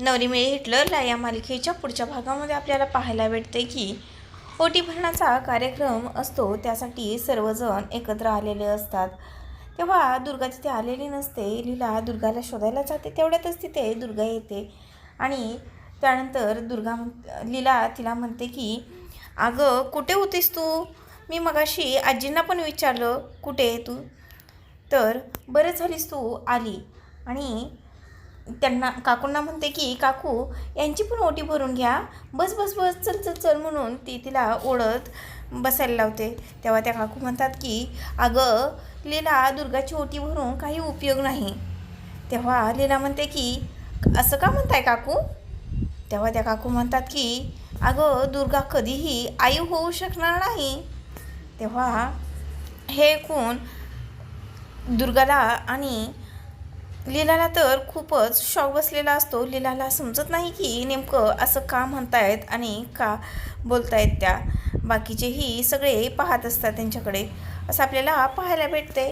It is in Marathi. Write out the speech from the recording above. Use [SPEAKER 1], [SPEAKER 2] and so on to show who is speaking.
[SPEAKER 1] नवरी हिटलरला या मालिकेच्या पुढच्या भागामध्ये आपल्याला पाहायला भेटते की ओटी कार्यक्रम असतो त्यासाठी सर्वजण एकत्र आलेले असतात. तेव्हा दुर्गा तिथे आलेली नसते लीला दुर्गाला शोधायला जाते तेवढ्यातच तिथे दुर्गा येते. आणि त्यानंतर दुर्गा लीला तिला म्हणते की अगं कुठे होतीस तू? मी मगाशी आजींना पण विचारलं कुठे आहे तू? तर बरं झालीस तू आली. आणि त्यांना काकूंना म्हणते की काकू यांची पण ओटी भरून घ्या. बस बस बस चल चल चल म्हणून ती तिला ओढत बसायला लावते. तेव्हा त्या काकू म्हणतात की अगं लीला दुर्गाची ओटी भरून काही उपयोग नाही. तेव्हा लीला म्हणते की असं का म्हणताय काकू? तेव्हा त्या काकू म्हणतात की अगं दुर्गा कधीही आई होऊ शकणार नाही. तेव्हा हे ऐकून दुर्गाला आणि लीलाला तर खूपच शॉक बसलेला असतो. लीलाला समजत नाही की नेमकं असं का म्हणतायत आणि का बोलतायत त्या. बाकीचेही सगळे पाहत असतात त्यांच्याकडे. असं आपल्याला पाहायला भेटते